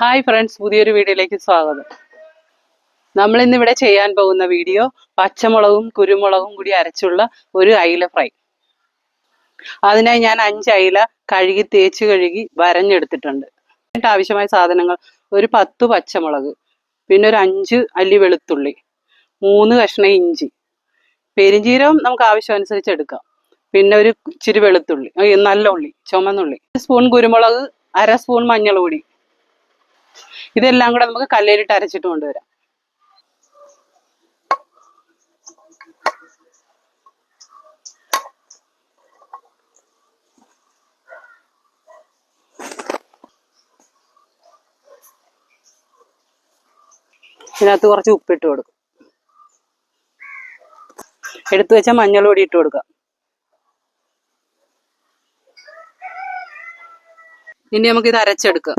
Hi friends പുതിയൊരു വീഡിയോയിലേക്ക് സ്വാഗതം. നമ്മൾ ഇന്ന് ഇവിടെ ചെയ്യാൻ പോകുന്ന വീഡിയോ പച്ചമുളകും കുരുമുളകും കൂടി അരച്ചുള്ള ഒരു അയില ഫ്രൈ. അതിനായി ഞാൻ അഞ്ച് അയില കഴുകി തേച്ച് കഴുകി വരഞ്ഞെടുത്തിട്ടുണ്ട്. ഇതിന് ആവശ്യമായ സാധനങ്ങൾ ഒരു പത്ത് പച്ചമുളക് പിന്നെ ഒരു അഞ്ച് അല്ലി വെളുത്തുള്ളി മൂന്ന് കഷ്ണം ഇഞ്ചി. പെരിഞ്ചീരകം നമുക്ക് ആവശ്യമനുസരിച്ച് എടുക്കാം. പിന്നെ ഒരു ഇച്ചിരി വെളുത്തുള്ളി നല്ല ഉള്ളി ചുമന്നുള്ളി. സ്പൂൺ കുരുമുളക് അര സ്പൂൺ മഞ്ഞൾ പൊടി ഇതെല്ലാം കൂടെ നമുക്ക് കല്ലേലിട്ട് അരച്ചിട്ട് കൊണ്ടുവരാം. ഇതിനകത്ത് കുറച്ച് ഉപ്പിട്ട് കൊടുക്കും. എടുത്തു വെച്ച മഞ്ഞൾ പൊടി ഇട്ട് കൊടുക്കുക ഇനി നമുക്ക് ഇത് അരച്ചെടുക്കാം.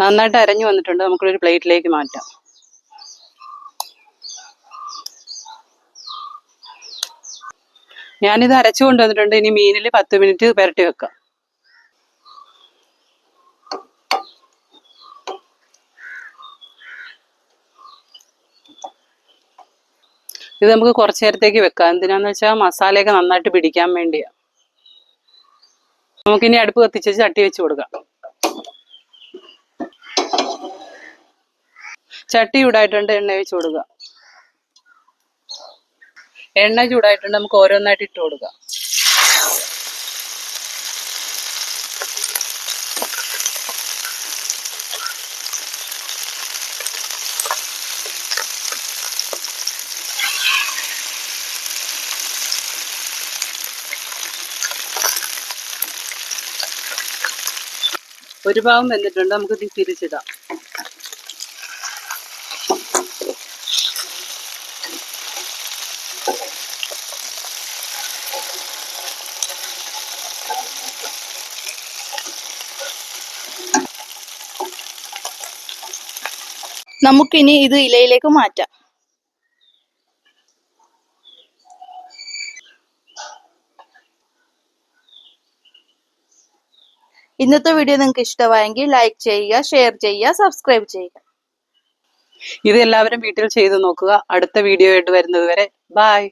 നന്നായിട്ട് അരഞ്ഞു വന്നിട്ടുണ്ട്. നമുക്കൊരു പ്ലേറ്റിലേക്ക് മാറ്റാം. ഞാനിത് അരച്ചു കൊണ്ടുവന്നിട്ടുണ്ട്. ഇനി മീനിൽ പത്ത് മിനിറ്റ് പുരട്ടി വെക്കാം. ഇത് നമുക്ക് കുറച്ചു നേരത്തേക്ക് വെക്കാം. എന്തിനാന്ന് വെച്ചാൽ മസാലയൊക്കെ നന്നായിട്ട് പിടിക്കാൻ വേണ്ടിയാണ് നമുക്കിനി അടുപ്പ് കത്തിച്ച് ചട്ടി വെച്ച് കൊടുക്കാം. ചട്ടി ചൂടായിട്ടുണ്ട് എണ്ണ ഒഴിച്ചു കൊടുക്കുക. എണ്ണ ചൂടായിട്ടുണ്ട് നമുക്ക് ഓരോന്നായിട്ട് ഇട്ട് കൊടുക്കാം. ഒരു ഭാഗം വെന്തിട്ടുണ്ട് നമുക്ക് ഇത് തിരിച്ചിടാം. നമുക്കിനി ഇത് ഇലയിലേക്ക് മാറ്റാം. ഇന്നത്തെ വീഡിയോ നിങ്ങൾക്ക് ഇഷ്ടമായെങ്കിൽ ലൈക്ക് ചെയ്യുക ഷെയർ ചെയ്യുക സബ്സ്ക്രൈബ് ചെയ്യുക. ഇത് എല്ലാവരും വീട്ടിൽ ചെയ്തു നോക്കുക. അടുത്ത വീഡിയോ ആയിട്ട് വരുന്നത് വരെ ബായ്